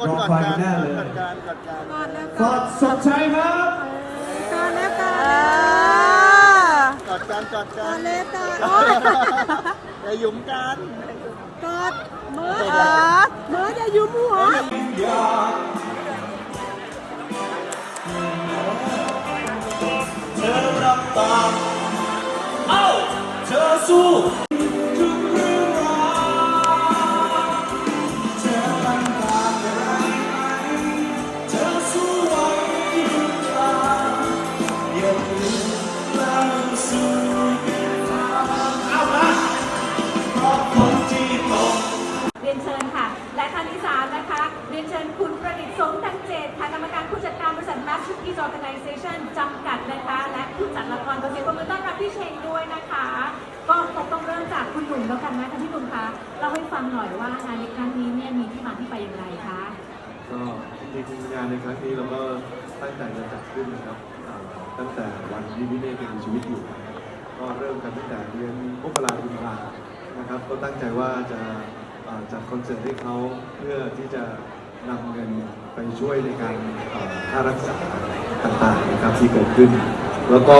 อะทุกคนรอกอดฟังกันแน่เลยกอดกันกอดกันกอดแล้วฟอดสดชัยครับ กอดแล้วกอดกอดกันกอดกกัอนดแล้วกอดโอ๊ยอย่าหยุมกันกอดมือเมื่อจะยุมหัวเธอรับปาเอ้าเธอสู้ การบริษัท Masterpiece Organization จำกัดนะคะ และผู้จัดละครขอเสียงปรบมือต้อนรับพี่เชงด้วยนะคะ ก็คงต้องเริ่มจากคุณหนุ่มแล้วกันนะคะพี่หนุ่มคะเล่าให้ฟังหน่อยว่างานในครั้งนี้เนี่ยมีที่มาที่ไปอย่างไรคะก็จริงๆงานในครั้งนี้เราก็ตั้งใจจะจัดขึ้นนะครับอ่าตั้งแต่วันที่พี่เมฆยังมีชีวิตอยู่นะครับก็เริ่มกันตั้งแต่เดือนมกราคมานะครับ ก็ตั้งใจว่าจะอ่าจัดคอนเสิร์ตให้เขาเพื่อที่จะนำเงิน ไปช่วยในการอ่าค่ารักษาต่างๆนะครับที่เกิดขึ้น แล้วก็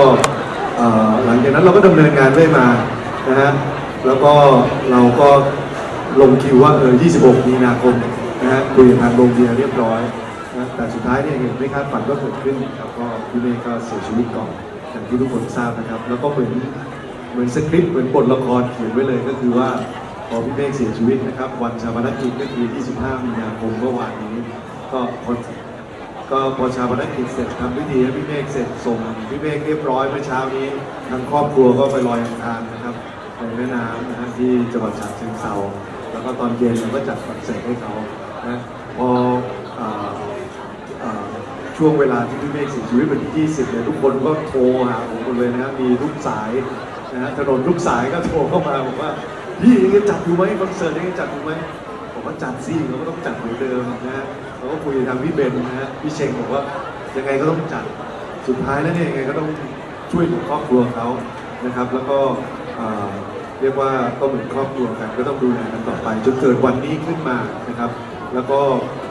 หลังจากนั้นเราก็ดำเนินงานเรื่อยมานะฮะแล้วก็เราก็ลงคิวว่าเออ 26 มีนาคมนะฮะคุยกับทางโรงเบียรเรียบร้อยนะแต่สุดท้ายเนี่ยเหตุไม่คาดฝันก็เกิดขึ้นครับก็พี่เมย์ก็เสียชีวิตก่อนอย่างที่ทุกคนทราบนะครับ แล้วก็เหมือนเหมือนสคริปต์เหมือนบทละครเขียนไว้เลยก็คือว่าพอพี่เมฆเสียชีวิตนะครับ วันชาปนกิจก็คือ 25 มีนาคมเมื่อวานนี้ ก็พอก็พอชาปนกิจเสร็จทำพิธีให้พี่เมฆเสร็จส่งพี่เมฆเรียบร้อยเมื่อเช้านี้ทางครอบครัวก็ไปลอยอังคารนะครับในแม่น้ำนะฮะที่จังหวัดฉะเชิงเทราแล้วก็ตอนเย็นเราก็จัดคอนเสิร์ตให้เขานะพอช่วงเวลาที่พี่เมฆเสียชีวิตวันที่ 20เนี่ยทุกคนก็โทรหาผมหมดเลยนะครับมีทุกสายนะฮะถนนทุกสายก็โทรเข้ามาบอกว่าพี่ยังจัดอยู่ไหมคอนเสิร์ตยังจัดอยู่ไหมผมว่าจัดสิเราก็ต้องจัดเหมือนเดิมนะฮะ ก็คุยทางพี่เบนนะฮะพี่เชงบอกว่ายังไงก็ต้องจัดสุดท้ายแล้วเนี่ยยังไงก็ต้องช่วยเหลือครอบครัวเขานะครับ แล้วก็เอ่อเรียกว่าก็เหมือนครอบครัวกันก็ต้องดูแลกันต่อไปจนเกิดวันนี้ขึ้นมานะครับ แล้วก็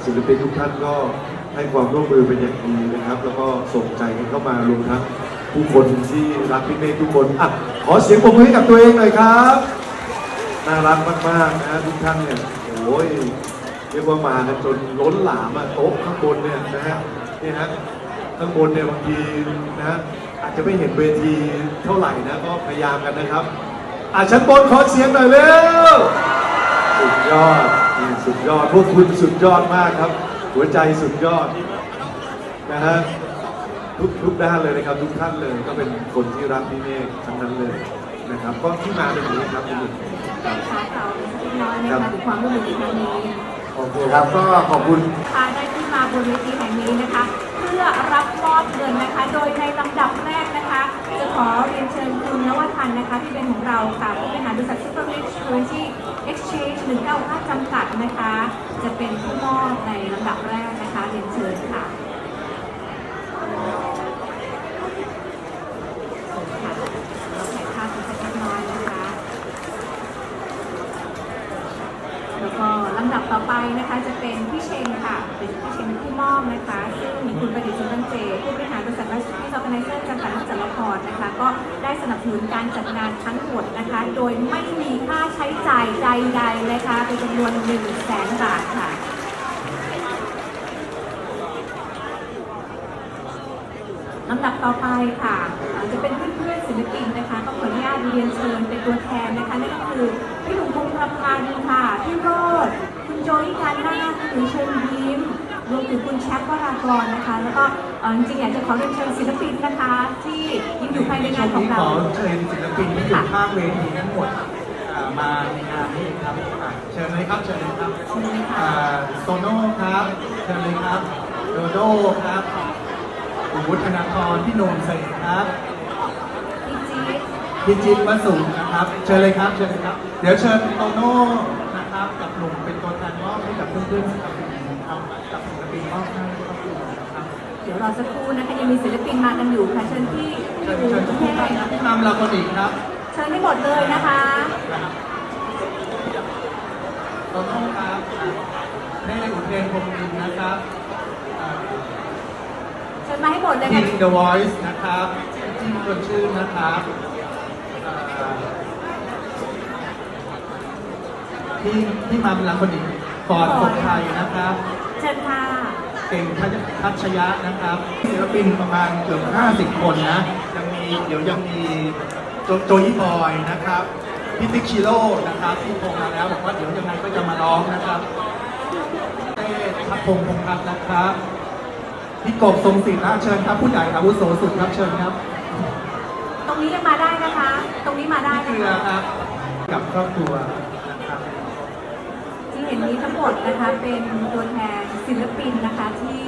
ศิลปินทุกท่านก็ให้ความร่วมมือเป็นอย่างดีนะครับ แล้วก็ส่งใจกันเข้ามารวมทั้งผู้คนที่รักพี่เมฆทุกคนอะขอเสียงปรบมือให้กับตัวเองหน่อยครับ น่ารักมากๆนะทุกท่านเนี่ยโอ้ย เรียกว่ามากันจนล้นหลามอะโต๊ะข้างบนเนี่ยนะฮะนี่ฮะข้างบนเนี่ยบางทีนะฮะอาจจะไม่เห็นเวทีเท่าไหร่นะก็พยายามกันนะครับอะชั้นบนขอเสียงหน่อยเร็วสุดยอดนี่สุดยอดพวกคุณสุดยอดมากครับ หัวใจสุดยอดนะฮะทุกทุกด้านเลยนะครับ ทุกท่านเลยก็เป็นคนที่รักพี่เมฆทั้งนั้นเลยนะครับก็ที่มาเป็นอย่างนี้ครับคุณหนุ่มครับค่ะเราสักน้อยนะคะถึงความร่วมมือในครั้งนี้ โอเคครับก็ขอบคุณค่ะได้ขึ้นมาบนเวทีแห่งนี้นะคะ เพื่อรับมอบเงินนะคะ โดยในลำดับแรกนะคะ จะขอเรียนเชิญคุณนวัฒน์นะคะ ที่เป็นของเราค่ะผู้บริหารบริษัท Super Rich Currency Exchange 195จำกัดนะคะ จะเป็นผู้มอบในลำดับแรกนะคะ เรียนเชิญค่ะเราถ่ายภาพกันสักเล็กน้อยนะคะ แล้วก็ลำดับ ต่อไปนะคะจะเป็นพี่เชงค่ะเป็นพี่เชงเป็นผู้มอบนะคะ ซึ่งมีคุณประดิษฐ์สุนทรเจ ผู้บริหารบริษัทรัชพีซอร์แกไนเซอร์จำกัดจัละครนะคะ ก็ได้สนับสนุนการจัดงานทั้งหมดนะคะ โดยไม่มีค่าใช้จ่ายใดๆนะคะเป็นจำนวน1 0 0 0 0แสนบาทค่ะลำดับต่อไปค่ะ จะเป็นเพื่อนๆศิลปินนะคะต้องขออนุญาตเรียนเชิญเป็นตัวแทนนะคะนั่นก็คือพี่หนุ่มพงษ์ประพันธ์ค่ะ พี่โรด โจยการนาคุณหนุ่ยเชิญยิ้ม รวมถึงคุณแชปวรากรนะคะ แล้วก็เอ่อจริงๆอยากจะขอเรียนเชิญศิลปินนะคะ ที่ยังอยู่ภายในงานของเรา ขอเชิญศิลปินที่อยู่ข้างเวทีทั้งหมดอ่ามาในงานนี้ครับอะเชิญเลยครับเชิญเลยครับเชิญเลยค่ะอ่าโตโน่ครับ เชิญเลยครับโดโดครับคุณวุฒนาธรพี่หนุ่มเสกครับพี่จี๊ด พี่จิ๊บวสุนะครับ เชิญเลยครับเชิญเลยครับ เดี๋ยวเชิญโตโน่นะครับ กับหนุ่มเป็นตัวแทนมอบให้กับเพื่อนๆศิลปินนะครับกับศิลปินมอบให้ครับเดี๋ยวรอสักครู่นะคะยังมีศิลปินมากันอยู่ค่ะเชิญพี่เชิญพี่เชิญคุทุณกเท่ท่านนะที่นำเราคนอีกครับ เชิญให้หมดเลยนะคะขอบคุณครับเท่อุเทนพรหมดินนะครับเชิญมาให้หมดเลยทีค่ะม The Voice นะครับทีมชวนชื่นนะครับอ่าทีมพี่มัมลาคนอีก ฟอร์ดสมไทยนะครับ เชิญค่ะ เก่งทัชยะนะครับศิลปินประมาณเกือบ 50 คนนะ ยังมีเดี๋ยวยังมีโจโจยี่บอยนะครับพี่ติ๊กชิโร่นะครับที่โทรมาแล้วบอกว่าเดี๋ยวยังไงก็จะมาร้องนะครับเต้ทัพพงศ์พงษ์พัฒน์นะครับพี่กบทรงศิลป์นะเชิญครับ ผู้ใหญ่อาวุโสสุดครับเชิญครับ ตรงนี้ยังมาได้นะคะ ตรงนี้มาได้พี่นะเกลือคะครับกับครอบครัวนะครับที่ เห็นนี้ทั้งหมดนะคะเป็นตัวแทนศิลปินนะคะที่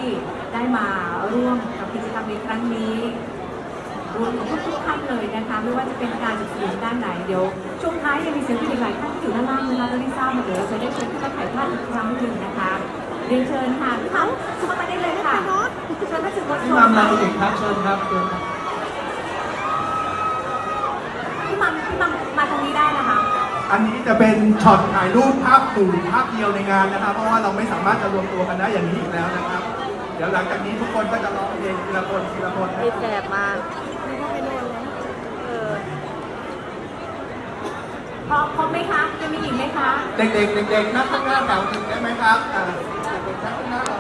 ได้มาร่วมกับกิจกรรมในครั้งนี้รวมถึงทุกๆท่านเลยนะคะไม่ว่าจะเป็นการจัดสนุนด้านไหนเดี๋ยวช่วงท้ายยังมีศิลปินอีกหลายท่านที่อยู่ด้านล่างนะคะเราได้ทราบมาเดี๋ยวเราจะได้เชิญขึ้นมาถ่ายภาพอีกครั้งหนึ่งนะคะเรียนเชิญค่ะพี่พังเข้ามาได้เลยค่ะเชิญท่านสื่อมวลชพี่นมัมลาค่ะคนอีกครับเชิญครับเชิญครับ พี่มัมพี่มัมมาตรงนี้ได้นะคะ อันนี้จะเป็นช็อตถ่ายรูปภาพหมู่ภาพเดียวในงานนะครับ เพราะว่าเราไม่สามารถจะรวมตัวกันได้อย่างนี้อีกแล้วนะครับ เดี๋ยวหลังจากนี้ทุกคนก็จะร้องเพลงทีละคนทีละคนนะติดแสบมาไม่ต้องไปโดนเลยเออพร้อมพร้อมไหมคะยังมีอีกไหมคะเด็กๆเด็กๆนั่งข้างหน้าแถวหนึ่งได้ไหมครับอ่าเด็กๆนั่งข้างหน้าเรา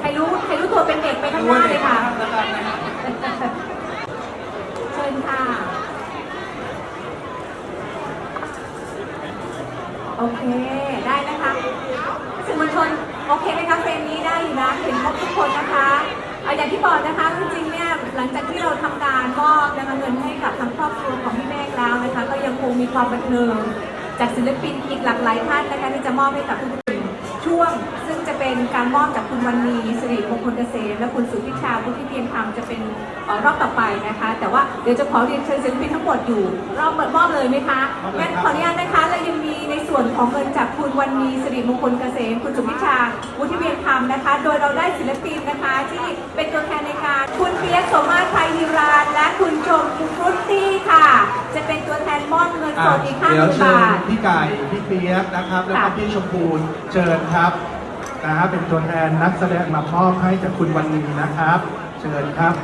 ใครรู้ใครรู้ตัวเป็นเด็กไปข้างหน้าเลยค่ะ แล้วกันนะครับ เชิญค่ะ โอเค ได้นะคะสื่อมวลชน โอเคไหมคะเฟรมนี้ได้อยู่นะ เห็นครบทุกคนนะคะ เอาอย่างที่บอกนะคะจริงๆเนี่ยหลังจากที่เราทำการมอบนะคะเงินให้กับทางครอบครัวของพี่เมฆแล้วนะคะ ก็ยังคงมีความบันเทิงจากศิลปินอีกหลากหลายท่านนะคะที่จะมอบให้กับทุกคนช่วง เป็นการมอบจากคุณวันนีสิริมงคลเกษมและคุณสุพิชาพุทธิเพียรธรรมจะเป็นเอ่อรอบต่อไปนะคะ แต่ว่าเดี๋ยวจะขอเรียนเชิญศิลปินทั้งหมดอยู่ รอบเปิดมอบเลยไหมคะงั้นขออนุญาตนะคะและยังมีในส่วนของเงินจากคุณวันนีสิริมงคลเกษมคุณสุพิชาวุฒิเวียนธรรมนะคะ โดยเราได้ศิลปินนะคะ ที่เป็นตัวแทนในการคุณเปียกสมมาตรไทยฮิรานและคุณชมคุณฟรุตตี้ค่ะ จะเป็นตัวแทนมอบเงินสอะดอีกห้าหเดี๋ยวมื่นเชิญบาทพี่ไก่พี่เปียกนะครับแล้วก็ค่ะพี่ชมพูเชิญครับ นะฮะเป็นตัวแทนนักแสดงมามอบให้จากคุณวันนี้นะครับ เชิญครับ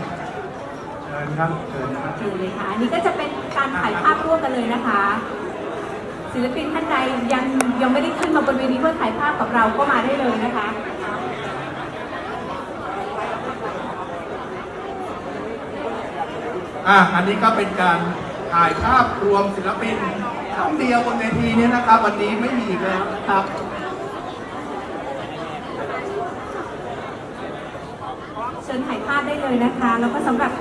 เชิญครับเชิญครับอยู่เลยค่ะ อันนี้ก็จะเป็นการถ่ายภาพร่วมกันเลยนะคะ ศิลปินท่านใดยังยังไม่ได้ขึ้นมาบนเวทีเพื่อถ่ายภาพกับเราก็มาได้เลยนะคะ อะอันนี้ก็เป็นการถ่ายภาพรวมศิลปินครั้งเดียวบนเวทีนี้นะครับ วันนี้ไม่มีอีกแล้วนะครับ ชิญถ่ายภาพได้เลยนะคะ แล้วก็สำหรับ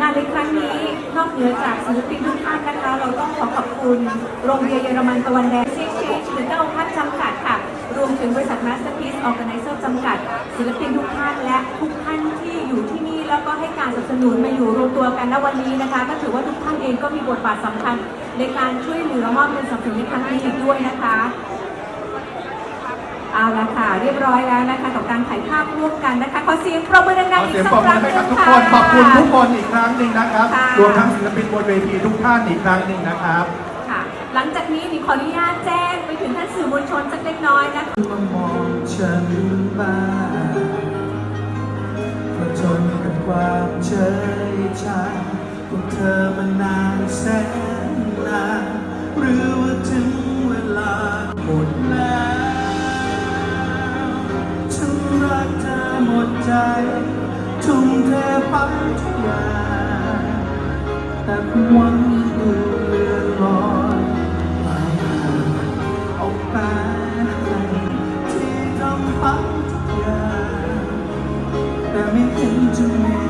งานในครั้งนี้นอกเหนือจากศิลปินทุกท่านนะคะ เราต้องขอขอบคุณโรงเรียนเยอรมันตะวันแดงเชคเชคหรือเก้าพัฒจำกัดค่ะ รวมถึงบริษัท Masterpiece Organizer จำกัด ศิลปินทุกท่านและทุกท่านที่อยู่ที่นี่แล้วก็ให้การสนับสนุนมาอยู่รวมตัวกันณวันนี้นะคะ ก็ถือว่าทุกท่านเองก็มีบทบาทสำคัญในการช่วยเหลือมอบเงินสนับสนุนในครั้งนี้อีกด้วยนะคะ เอาละค่ะ เรียบร้อยแล้วนะคะกับการถ่ายภาพร่วมกันนะคะขอเสียงปรบมือขดังอๆอีเสียกงสักปรบคมืรั้องหให้นึ่กับงทุกค่ะคนขอบคุณทุกคนอีกครั้งหนึ่งนะครับค่ะรวมทั้งศิลปินบนเวทีทุกท่านอีกครั้งหนึ่งนะครับค่ะ หลังจากนี้ดิขออนุญาตแจ้งไปถึงท่านสื่อมวลชนสักเล็กน้อยนะคะ มามองฉันบ้างผจญกับความเฉยชาของเธอมานานแสนนานหรือว่าถึงเวลาหมดแล้วฉัน รักเธอหมดใจ ทุ่มเทไปทุกอย่างแต่หวังดูเลื่อนลอยไปห่างออกไปที่ทำไปทุกอย่างแต่ไม่เห็นจะมี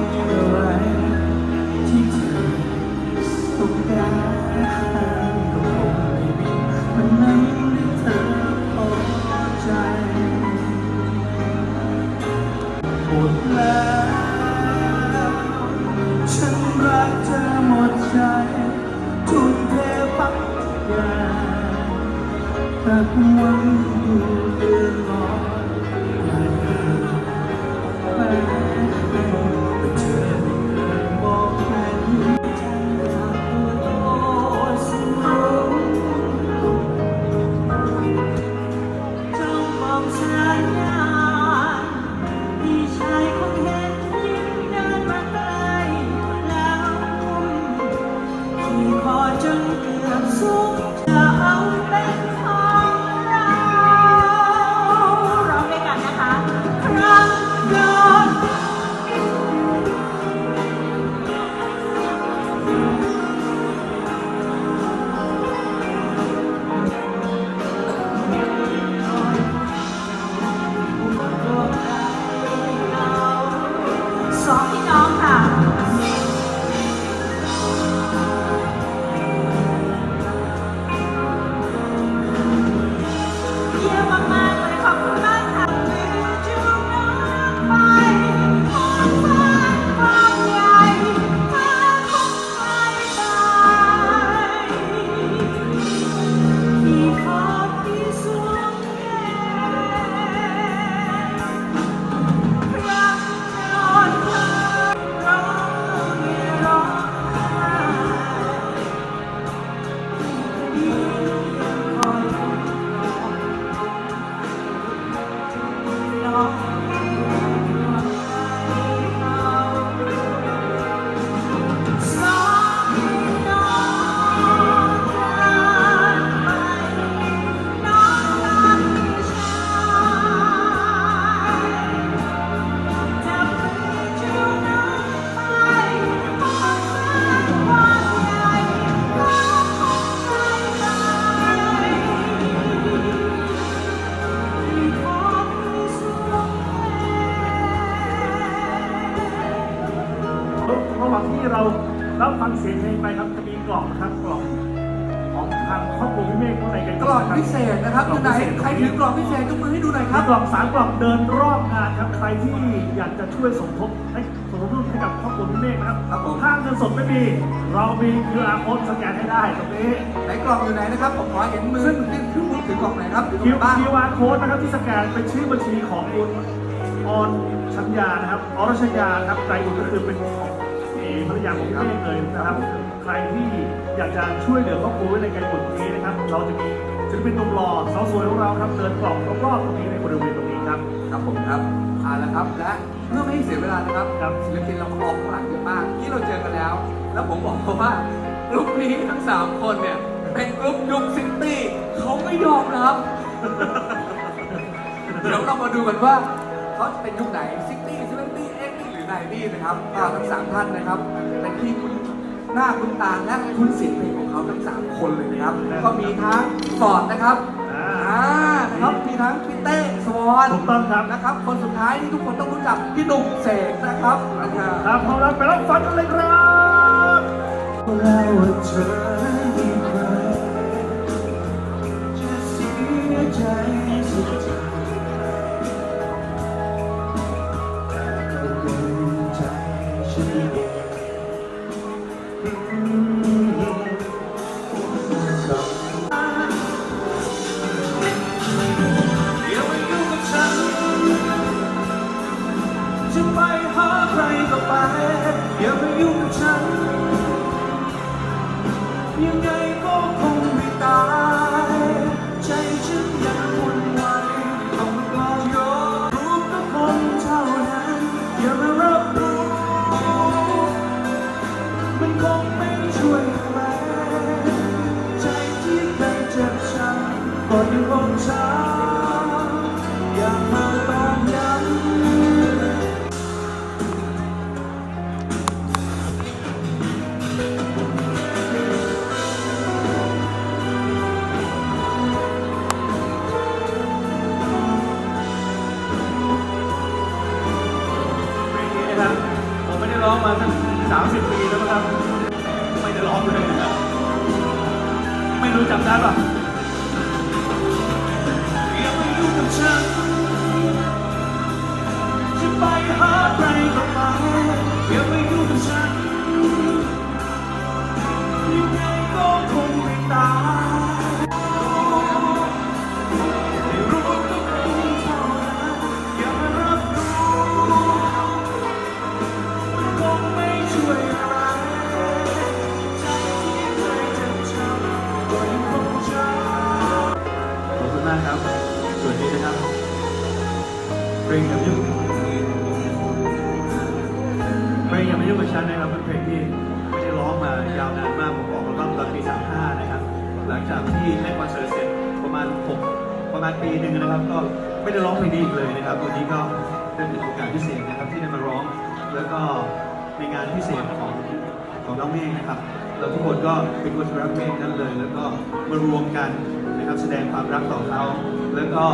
ษนะครับกล่องไหนพิเศษใครถือกล่องพิเศษยกมือให้ดูหน่อยคครัรับบกล่องสามกล่องเดินรอบงานครับใครที่อยากจะช่วยสมทบให้สมทบให้กับครอบครัวพี่เมฆนะครับครับผมถ้าเงินสดไม่มี เรามี QR code สแกนให้ได้ตรงนี้ ไหนกล่องอยู่ไหนนะครับผมขอเห็นมือที่ถือถือกล่องไหนครับอยู่ตรงคิวไหนบ้าง QR code นะครับที่สแกนเป็นชื่อบัญชีของคุณออนชัญญานะครับอรชยาครับใจบุญก็คือเป็นของเอภรรยาของพี่เมฆเลยนะครับ ใครที่อยากจะช่วยเหลือครอบครัวไว้ในการบุญตรงนี้นะครับ เราจะมี ศิลปินหนุ่มหล่อสาวสวยของเราครับเดินกล่องรอบๆตรงนี้ในบริเวณตรงนี้ครับ ครับผมครับเอาละครับและเพื่อไม่ให้เสียเวลานะครับครับ ศิลปินเราออกข้างหลังเยอะมากที่เราเจอกันแล้ว แล้วผมบอกเขาว่ากลุ่มนี้ทั้งสามคนเนี่ยเป็นกลุ่มยุคซิตี้เขาไม่ยอมรับ เดี๋ยวเรามาดูกันว่าเขาจะเป็นยุคไหนซิตี้เซเวนตี้เอ็กซ์หรือไนตี้นะครับก็ทั้งสามท่านนะครับเป็นที่คุณ หน้าคุณตาและคุณเสียงเพลงของเขาทั้งสามคนเลยนะครับ ก็มีทั้งฟอร์ดนะครับอ่าอ่านะครับมีทั้งพี่เต้สวอนถูกต้องครับนะครับ คนสุดท้ายที่ทุกคนต้องรู้จักพี่หนุ่มเสกนะครับนะครับครับพร้อมแล้วไปรับฟังกันเลยครับแล้วว่าเธอมีใครจะเสียใจ งไม่ตา ปีหนึ่งนะครับก็ไม่ได้ร้องเพลงนี้อีกเลยนะครับวันนี้ก็เป็นโอกาสพิเศษนะครับที่ได้มาร้อง แล้วก็ในงานพิเศษของของน้องเมฆนะครับ เราทุกคนก็เป็นคนรักเมฆนั่นเลย แล้วก็มารวมกันนะครับแสดงความรักต่อเขาแล้วก็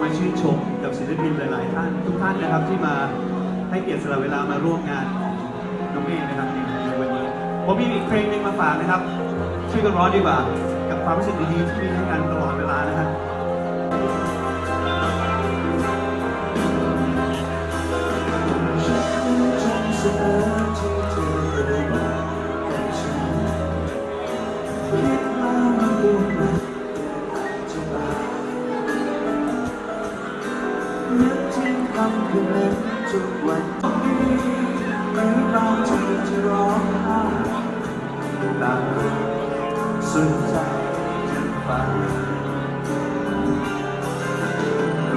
มาชื่นชมกับศิลปินหลาย ๆ ท่านทุกท่านนะครับที่มาให้เกียรติสละเวลามาร่วมงานของน้องเมฆนะครับในในวันนี้ผมมีอีกเพลงหนึ่งมาฝากนะครับช่วยกันร้องดีกว่า กับความรู้สึกดี ๆ ที่มีให้กันตลอดเวลานะครับ ทุกวันนี้หรือตอนที่จะร้องไห้ต่ามสุดใจจะฟัง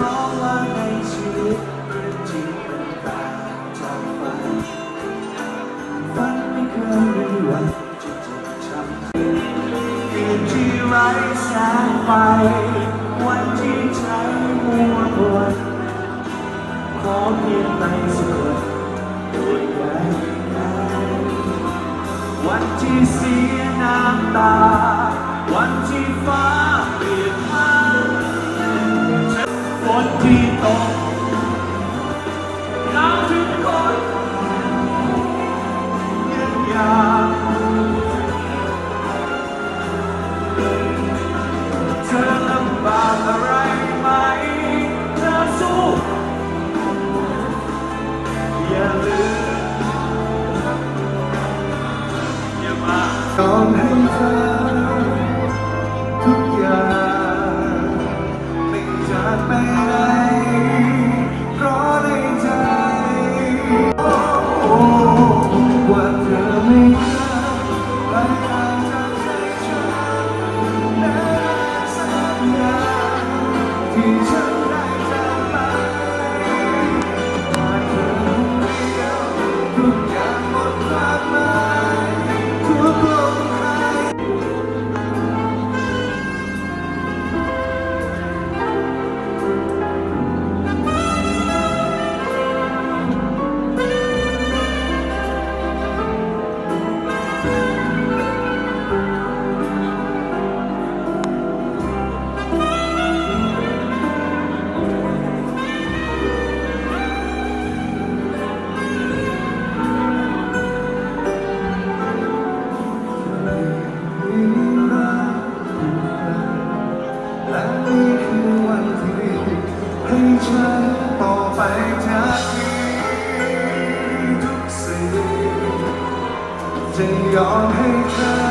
ร้องว่าในชีวิตเรื่องที่เป็นตางจากฝันฝันไม่เคยมีวันจะจบช้ำคืนที่ไร้แสงไฟ เพียงไปสวดตัวใหญ่วันที่เสียน้ำตา วันที่ฟ้าเปลี่ยนพันฝนที่ตก ฉันต่อไปจามีทุกสิ่งจะยอมให้เธอ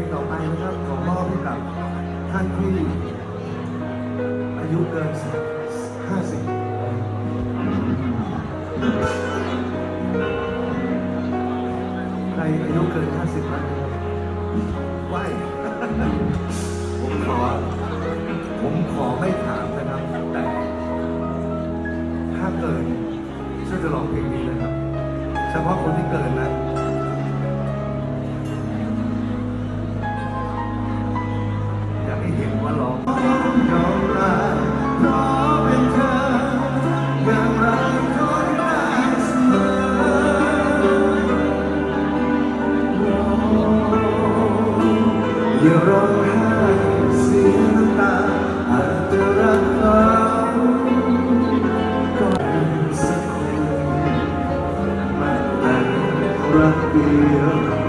นี้นะครับขอมอบให้กับท่านที่อายุเกินห้าสิบใครอายุเกินห้าสิบแล้วนะครับไหวผมขอ ผมขอไม่ถามนะครับ แต่ถ้าเกินช่วยจะลองเพลงนี้นะครับ เฉพาะคนที่เกินนะ รั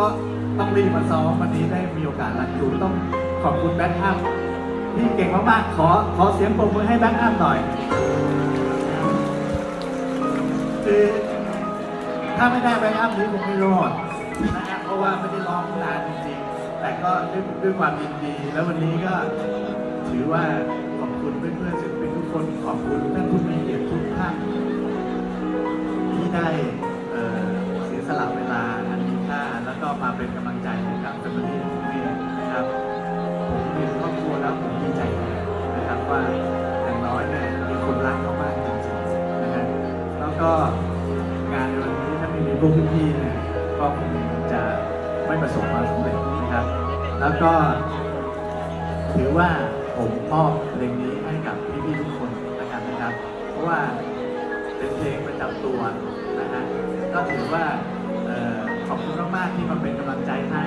ก็ต้องรีบมาซ้อมวันนี้ได้มีโอกาสรัดคิวต้องขอบคุณแบ็คอัพพี่เก่งมากๆ ขอขอเสียงปรบมือให้แบ็คอัพหน่อยคือถ้าไม่ได้แบ็คอัพนี้คงไม่รอดนะครับเพราะว่าไม่ได้ร้องนานจริงๆ แต่ก็ด้วยด้วยความยินดี แล้ววันนี้ก็ถือว่าขอบคุณเพื่อนๆศิลปินทุกคนขอบคุณท่านผู้มีเกียรติทุกท่านที่ได้เอ่อเสียสละเวลา มาเป็นกำลังใจให้กับเจ้าหน้าที่ของนะครับผมเป็นครอบครัวแล้วผมดีใจแทนนะครับว่าอย่างน้อยเนี่ยมีคนรักเขามากจริงๆนะฮะแล้วก็งานในวันนี้ถ้าไม่มีพวกพี่ๆเนี่ยก็คงจะไม่ประสบความสำเร็จนะครับ แล้วก็ ถือว่าผมมอบเพลงนี้ให้กับพี่ๆทุกคนนะครับนะครับ เพราะว่าเป็นเพลงประจำตัวนะฮะก็ถือว่าเอ่อ ขอบคุณมากๆที่มาเป็นกำลังใจให้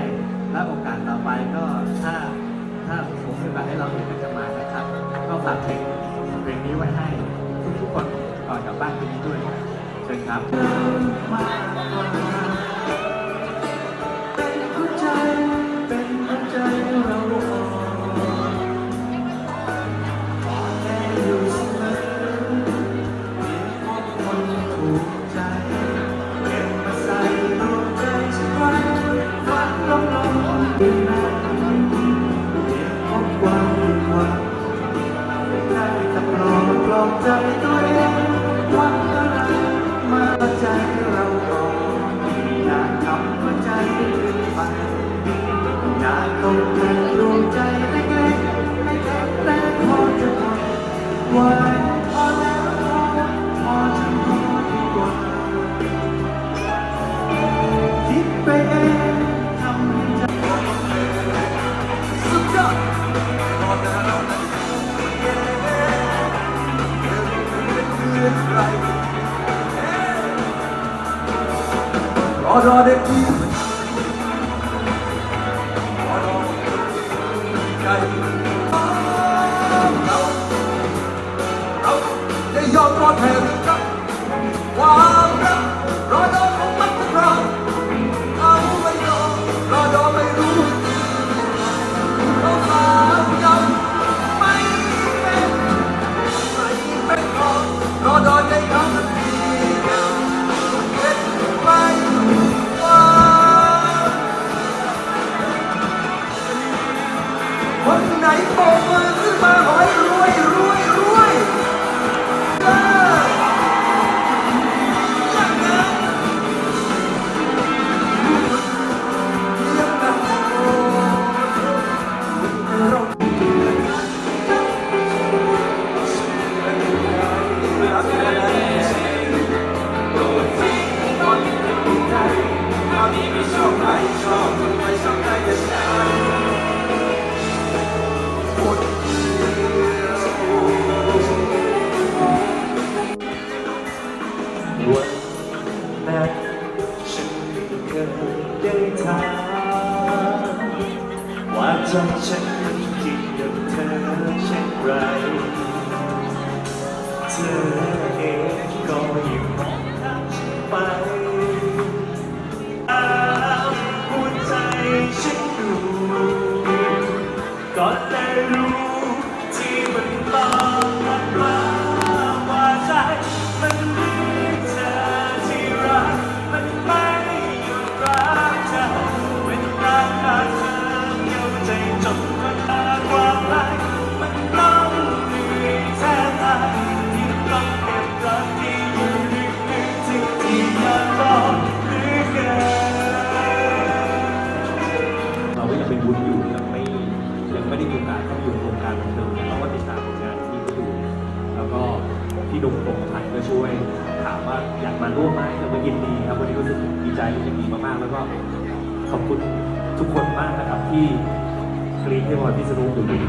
และโอกาสต่อไปก็ถ้าถ้าผมมีโอกาสให้เราเห็นกันจะมานะครับ ก็ฝากเพลงเพลงนี้ไว้ให้ทุกๆคนก่อนกลับบ้านคืนนี้ด้วยเชิญครับ อกใจตัวเองวักอะไรมาใจเราก่อย่าทำหัวใจไปย่าตกเป็นดวงใจเล็กๆไม่แค่แต่พอจะทนไว้ อรอเเแล้วก็ขอบคุณทุกคนมากนะครับที่กรี๊ดให้บอยพิษณุอยู่ดี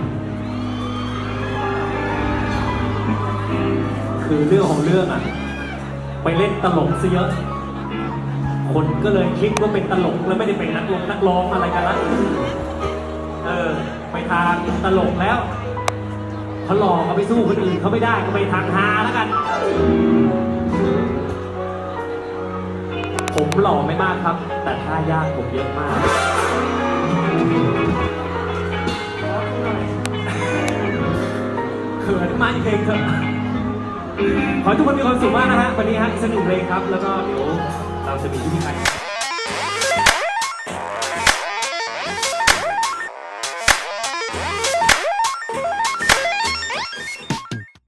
คือเรื่องของเรื่องอะ ไปเล่นตลกซะเยอะ คนก็เลยคิดว่าเป็นตลกแล้วไม่ได้เป็นนักร้องนักร้องอะไรกันละเออ ไปทางตลกแล้วเขาหลอกเขาไปสู้คนอื่นเขาไม่ได้ก็ไปทางฮาแล้วกัน ผมหล่อไม่มากครับ แต่ท่ายากผมเยอะมาก เขินมากอีกเพลงเถอะขอให้ทุกคนมีความสุขมากนะฮะวันนี้ฮะสนุกเพลงครับ แล้วก็เดี๋ยวเราจะมีพิธีการ